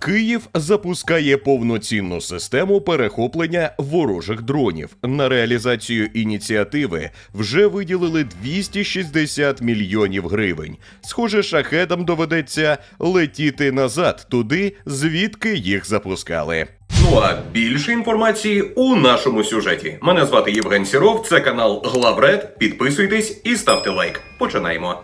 Київ запускає повноцінну систему перехоплення ворожих дронів. На реалізацію ініціативи вже виділили 260 мільйонів гривень. Схоже, шахедам доведеться летіти назад туди, звідки їх запускали. Ну а більше інформації у нашому сюжеті. Мене звати Євген Сіров, це канал Главред. Підписуйтесь і ставте лайк. Починаємо.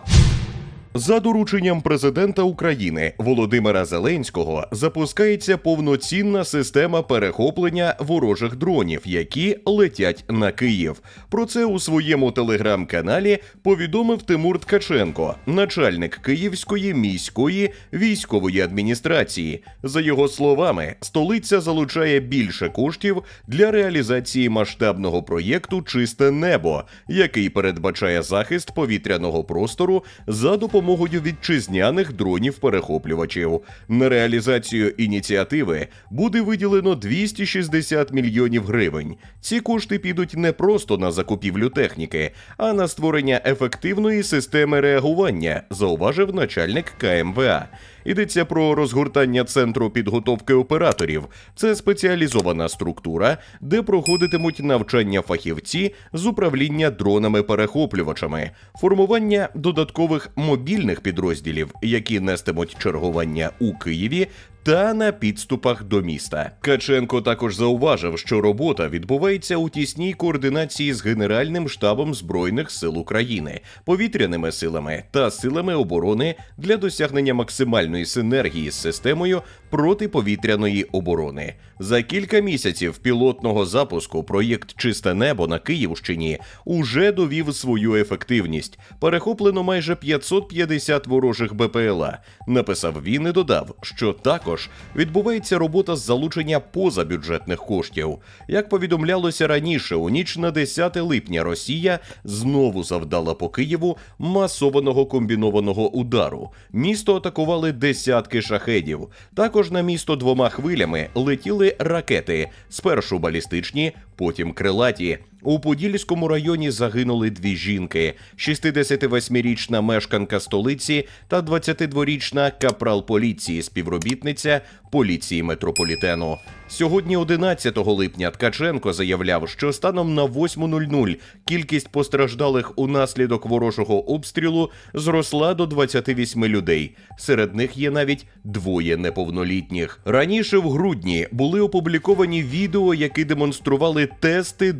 За дорученням президента України Володимира Зеленського запускається повноцінна система перехоплення ворожих дронів, які летять на Київ. Про це у своєму телеграм-каналі повідомив Тимур Ткаченко, начальник Київської міської військової адміністрації. За його словами, столиця залучає більше коштів для реалізації масштабного проєкту Чисте небо, який передбачає захист повітряного простору за допомогою вітчизняних дронів-перехоплювачів. На реалізацію ініціативи буде виділено 260 мільйонів гривень. Ці кошти підуть не просто на закупівлю техніки, а на створення ефективної системи реагування, зауважив начальник КМВА. Йдеться про розгортання центру підготовки операторів. Це спеціалізована структура, де проходитимуть навчання фахівці з управління дронами-перехоплювачами, формування додаткових мобільних підрозділів, які нестимуть чергування у Києві. Та на підступах до міста Каченко також зауважив, що робота відбувається у тісній координації з Генеральним штабом збройних сил України, повітряними силами та силами оборони для досягнення максимальної синергії з системою протиповітряної оборони. За кілька місяців пілотного запуску проєкт Чисте небо на Київщині уже довів свою ефективність. Перехоплено майже 550 ворожих БПЛА. Написав він і додав, що також відбувається робота з залучення позабюджетних коштів. Як повідомлялося раніше, у ніч на 10 липня Росія знову завдала по Києву масованого комбінованого удару. Місто атакували десятки шахедів. Також на місто двома хвилями летіли ракети, спершу балістичні, потім крилаті. У Подільському районі загинули дві жінки: 68-річна мешканка столиці та 22-річна капрал поліції, співробітниця поліції метрополітену. Сьогодні, 11 липня, Ткаченко заявляв, що станом на 8.00 кількість постраждалих унаслідок ворожого обстрілу зросла до 28 людей. Серед них є навіть двоє неповнолітніх. Раніше в грудні були опубліковані відео, які демонстрували тести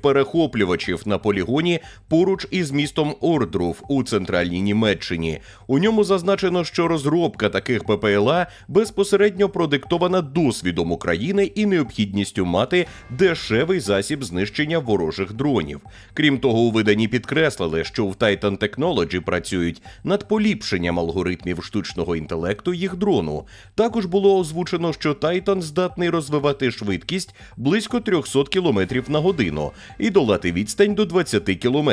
дронів-перехоплювачів на полігоні поруч із містом Ордрув у центральній Німеччині. У ньому зазначено, що розробка таких БПЛА безпосередньо продиктована досвідом України і необхідністю мати дешевий засіб знищення ворожих дронів. Крім того, у виданні підкреслили, що в Titan Technology працюють над поліпшенням алгоритмів штучного інтелекту їх дрону. Також було озвучено, що Titan здатний розвивати швидкість близько 300 км на годину і долати відстань до 20 км.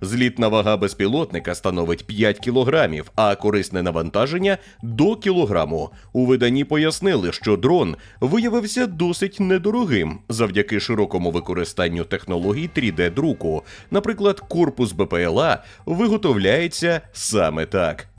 Злітна вага безпілотника становить 5 кг, а корисне навантаження до кілограму. У виданні пояснили, що дрон виявився досить недорогим завдяки широкому використанню технологій 3D-друку. Наприклад, корпус БПЛА виготовляється саме так.